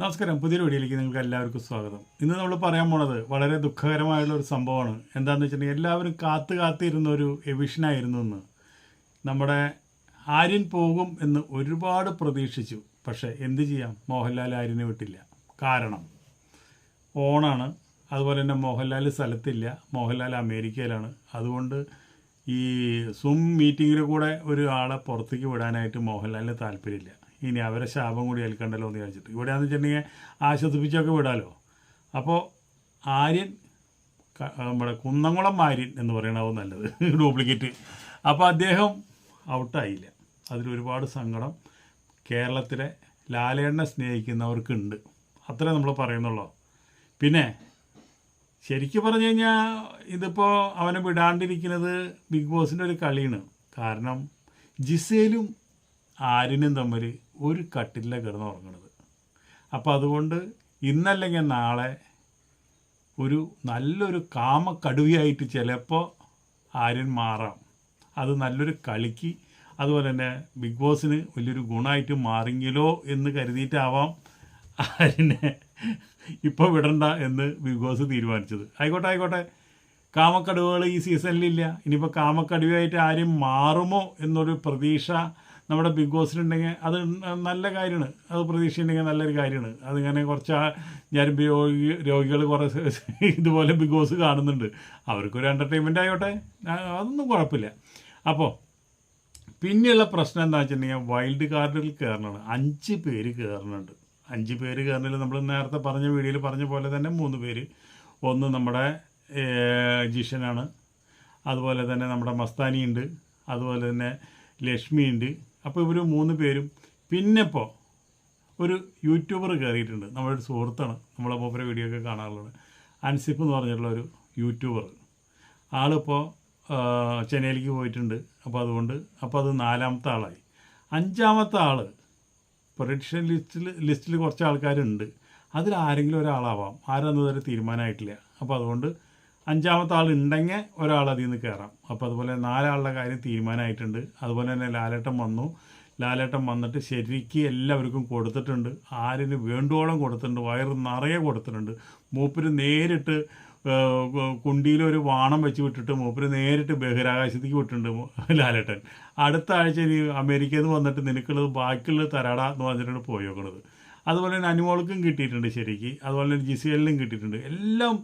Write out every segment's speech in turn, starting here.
നമസ്കാരം. പുതിയൊരു വീഡിയോയിലേക്ക് നിങ്ങൾക്ക് എല്ലാവർക്കും സ്വാഗതം. ഇന്ന് നമ്മൾ പറയാൻ പോണത് വളരെ ദുഃഖകരമായുള്ള ഒരു സംഭവമാണ്. എന്താണെന്ന് വെച്ചിട്ടുണ്ടെങ്കിൽ എല്ലാവരും കാത്തു കാത്തിരുന്ന ഒരു എവിഷനായിരുന്നു എന്ന് നമ്മുടെ ആര്യൻ പോകും എന്ന് ഒരുപാട് പ്രതീക്ഷിച്ചു. പക്ഷേ എന്ത് ചെയ്യാം? മോഹൻലാൽ ആര്യനെ വിട്ടില്ല. കാരണം? ഓണാണ്. അതുപോലെ തന്നെ മോഹൻലാൽ സ്ഥലത്തില്ല. മോഹൻലാൽ അമേരിക്കയിലാണ്. അതുകൊണ്ട് ഈ സും മീറ്റിങ്ങിൽ കൂടെ ഒരു ആളെ പുറത്തേക്ക് വിടാനായിട്ട് മോഹൻലാലിന് താല്പര്യമില്ല. ഇനി അവരെ ശാപം കൂടി ഏൽക്കണ്ടല്ലോ എന്ന് വിചാരിച്ചിട്ട്. ഇവിടെയാണെന്ന് വെച്ചിട്ടുണ്ടെങ്കിൽ ആശ്വസിപ്പിച്ചൊക്കെ വിടാലോ? അപ്പോൾ ആര്യൻ നമ്മുടെ കുന്നംകുളം ആര്യൻ എന്ന് പറയണാവും നല്ലത്. ഡ്യൂപ്ലിക്കേറ്റ്. അപ്പോൾ അദ്ദേഹം ഔട്ടായില്ല. അതിലൊരുപാട് സങ്കടം കേരളത്തിലെ ലാലേണ്ണെ സ്നേഹിക്കുന്നവർക്കുണ്ട്. അത്രേ നമ്മൾ പറയുന്നുള്ളൂ. പിന്നെ ശരിക്കും പറഞ്ഞു കഴിഞ്ഞാൽ ഇതിപ്പോൾ അവനെ വിടാണ്ടിരിക്കുന്നത് ബിഗ് ബോസിന്റെ ഒരു കളിയാണ്. കാരണം ജിസേലും ആര്യനും തമ്മിൽ ഒരു കട്ടില കിടന്ന് ഉറങ്ങണത്. അപ്പോൾ അതുകൊണ്ട് ഇന്നല്ലെങ്കിൽ നാളെ ഒരു നല്ലൊരു കാമ കാമക്കടുവയായിട്ട് ചിലപ്പോൾ ആര്യൻ മാറാം. അത് നല്ലൊരു കളിക്ക് അതുപോലെ തന്നെ ബിഗ് ബോസിന് വലിയൊരു ഗുണമായിട്ട് മാറിയെങ്കിലോ എന്ന് കരുതിയിട്ടാവാം ആര്യനെ ഇപ്പോൾ വിടണ്ട എന്ന് ബിഗ് ബോസ് തീരുമാനിച്ചത്. ആയിക്കോട്ടെ ആയിക്കോട്ടെ. കാമക്കടുവകൾ ഈ സീസണിലില്ല. ഇനിയിപ്പോൾ കാമക്കടുവയായിട്ട് ആരും മാറുമോ എന്നൊരു പ്രതീക്ഷ നമ്മുടെ ബിഗ് ബോസിനുണ്ടെങ്കിൽ അത് നല്ല കാര്യമാണ്. അത് പ്രതീക്ഷയുണ്ടെങ്കിൽ നല്ലൊരു കാര്യമാണ്. അതിങ്ങനെ കുറച്ച് ഞരമ്പ് രോഗി രോഗികൾ കുറേ ഇതുപോലെ ബിഗ് ബോസ് കാണുന്നുണ്ട്. അവർക്കൊരു എന്റർടൈൻമെന്റ് ആയോട്ടെ അതൊന്നും കുഴപ്പമില്ല. അപ്പോൾ പിന്നെയുള്ള പ്രശ്നം എന്താ വെച്ചിട്ടുണ്ടെങ്കിൽ വൈൽഡ് കാർഡിൽ കയറണമാണ് അഞ്ച് പേര് കയറുന്നുണ്ട് അഞ്ച് പേര് കയറുന്നതിൽ നമ്മൾ നേരത്തെ പറഞ്ഞ വീഡിയോയിൽ പറഞ്ഞ പോലെ തന്നെ മൂന്ന് പേര്. ഒന്ന് നമ്മുടെ ജിഷനാണ്. അതുപോലെ തന്നെ നമ്മുടെ മസ്താനിയുണ്ട്. അതുപോലെ തന്നെ ലക്ഷ്മി ഉണ്ട് അപ്പോൾ ഇവർ മൂന്ന് പേരും പിന്നെ ഇപ്പോൾ ഒരു യൂട്യൂബർ കയറിയിട്ടുണ്ട് നമ്മുടെ ഒരു സുഹൃത്താണ്. നമ്മളെ മൂപ്പരെ വീഡിയോ ഒക്കെ കാണാറുള്ളത്. അൻസിഫ് എന്ന് പറഞ്ഞിട്ടുള്ള ഒരു യൂട്യൂബർ. ആളിപ്പോൾ ചെന്നൈയിലേക്ക് പോയിട്ടുണ്ട്. അപ്പോൾ അതുകൊണ്ട് അപ്പോൾ അത് നാലാമത്തെ ആളായി. അഞ്ചാമത്തെ ആൾ പ്രൊഡിക്ഷൻ ലിസ്റ്റിൽ ലിസ്റ്റിൽ കുറച്ച് ആൾക്കാരുണ്ട്. അതിൽ ആരെങ്കിലും ഒരാളാവാം. ആരാന്ന് വരെ തീരുമാനമായിട്ടില്ല. അപ്പോൾ അതുകൊണ്ട് അഞ്ചാമത്തെ ആൾ ഉണ്ടെങ്കിൽ ഒരാൾ അതിൽ നിന്ന് കയറാം അപ്പോൾ അതുപോലെ നാലാളുടെ കാര്യം തീരുമാനമായിട്ടുണ്ട് അതുപോലെ തന്നെ ലാലേട്ടൻ വന്നു. ലാലേട്ടൻ വന്നിട്ട് ശരിക്ക് എല്ലാവർക്കും കൊടുത്തിട്ടുണ്ട്. ആരിന് വേണ്ടുവോളം കൊടുത്തിട്ടുണ്ട്. വയറ് നിറയെ കൊടുത്തിട്ടുണ്ട്. മൂപ്പര് നേരിട്ട് കുണ്ടിയിലൊരു വാണം വെച്ച് വിട്ടിട്ട് മൂപ്പര് നേരിട്ട് ബഹിരാകാശത്തേക്ക് വിട്ടിട്ടുണ്ട് ലാലേട്ടൻ. അടുത്ത ആഴ്ച ഇനി അമേരിക്കയിൽ നിന്ന് വന്നിട്ട് നിനക്കുള്ളത് ബാക്കിയുള്ളത് തരാടാ എന്ന് പറഞ്ഞിട്ടാണ് പോയി നോക്കണത് അതുപോലെ തന്നെ അനുമോൾക്കും കിട്ടിയിട്ടുണ്ട് ശരിക്ക്. അതുപോലെ തന്നെ ജിസിയലിനും കിട്ടിയിട്ടുണ്ട്. എല്ലാം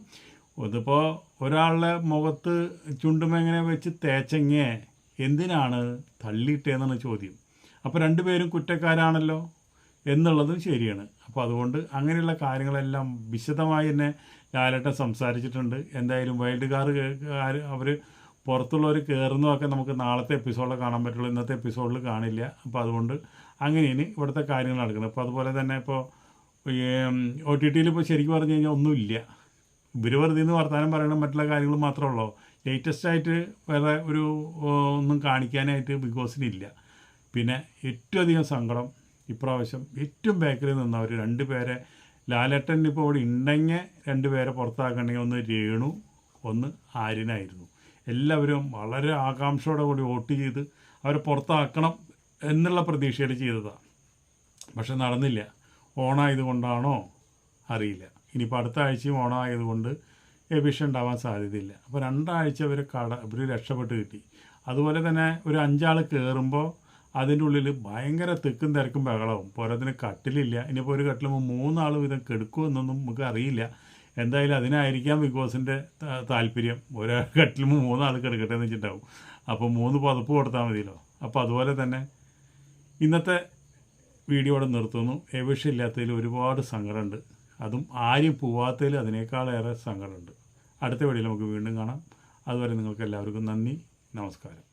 ഇതിപ്പോൾ ഒരാളുടെ മുഖത്ത് ചുണ്ടുമെങ്ങനെ വെച്ച് തേച്ചെങ്ങേ? എന്തിനാണ് തള്ളിയിട്ടേന്നാണ് ചോദ്യം. അപ്പോൾ രണ്ടുപേരും കുറ്റക്കാരാണല്ലോ എന്നുള്ളതും ശരിയാണ്. അപ്പോൾ അതുകൊണ്ട് അങ്ങനെയുള്ള കാര്യങ്ങളെല്ലാം വിശദമായി തന്നെ ലാലേട്ടൻ സംസാരിച്ചിട്ടുണ്ട്. എന്തായാലും വൈൽഡ് കാർ അവർ പുറത്തുള്ളവർ കയറുന്നതൊക്കെ നമുക്ക് നാളത്തെ എപ്പിസോഡിൽ കാണാൻ പറ്റുള്ളൂ. ഇന്നത്തെ എപ്പിസോഡിൽ കാണില്ല. അപ്പോൾ അതുകൊണ്ട് അങ്ങനെയാണ് ഇവിടുത്തെ കാര്യങ്ങൾ നടക്കുന്നത്. അപ്പോൾ അതുപോലെ തന്നെ ഇപ്പോൾ ഒ ടി ടിയിൽ ഇപ്പോൾ ശരിക്കും പറഞ്ഞു കഴിഞ്ഞാൽ ഒന്നുമില്ല. ഇവർ വെറുതെ നിന്ന് വർത്തമാനം പറയണം മറ്റുള്ള കാര്യങ്ങൾ മാത്രമേ ഉള്ളൂ ലേറ്റസ്റ്റ് ആയിട്ട് വേറെ ഒരു ഒന്നും കാണിക്കാനായിട്ട് ബിഗ് ബോസിനില്ല പിന്നെ ഏറ്റവും അധികം സങ്കടം ഇപ്രാവശ്യം ഏറ്റവും ബാക്കിൽ നിന്നവർ രണ്ട് പേരെ ലാലേട്ടൻ ഇപ്പോൾ അവിടെ ഉണ്ടെങ്കിൽ രണ്ട് പേരെ പുറത്താക്കണമെങ്കിൽ ഒന്ന് രേണു ഒന്ന് ആര്യനായിരുന്നു. എല്ലാവരും വളരെ ആകാംക്ഷയോടെ കൂടി വോട്ട് ചെയ്ത് അവരെ പുറത്താക്കണം എന്നുള്ള പ്രതീക്ഷയിൽ ചെയ്തതാണ് പക്ഷെ നടന്നില്ല. ഓണായതുകൊണ്ടാണോ അറിയില്ല. ഇനിയിപ്പോൾ അടുത്ത ആഴ്ചയും ഓണമായതുകൊണ്ട് എവിഷൻ ഉണ്ടാവാൻ സാധ്യതയില്ല. അപ്പോൾ രണ്ടാഴ്ച ഇവർ കട ഇവർ രക്ഷപ്പെട്ട് കിട്ടി. അതുപോലെ തന്നെ ഒരു അഞ്ചാൾ കയറുമ്പോൾ അതിന്റെ ഉള്ളിൽ ഭയങ്കര തിക്കും തിരക്കും ബഹളവും. പോരാത്തിന് കട്ടിലില്ല. ഇനിയിപ്പോൾ ഒരു കട്ടിലുമ്പോൾ മൂന്നാൾ വീതം കെടുക്കുമെന്നൊന്നും നമുക്ക് അറിയില്ല. എന്തായാലും അതിനായിരിക്കാം ത- താല്പര്യം. ഒരാ കട്ടിലും മൂന്നാൾ കിടക്കട്ടെ എന്ന് വെച്ചിട്ടുണ്ടാവും അപ്പോൾ മൂന്ന് പതപ്പ് കൊടുത്താൽ മതിയല്ലോ. അപ്പോൾ അതുപോലെ തന്നെ ഇന്നത്തെ വീഡിയോ ഇവിടെ നിർത്തുന്നു. എവിഷമില്ലാത്തതിൽ ഒരുപാട് സങ്കടമുണ്ട്. അതും ആരും പോവാത്തതിൽ അതിനേക്കാളേറെ സങ്കടമുണ്ട്. അടുത്ത വീഡിയോയിൽ നമുക്ക് വീണ്ടും കാണാം. അതുവരെ നിങ്ങൾക്ക് എല്ലാവർക്കും നന്ദി നമസ്കാരം.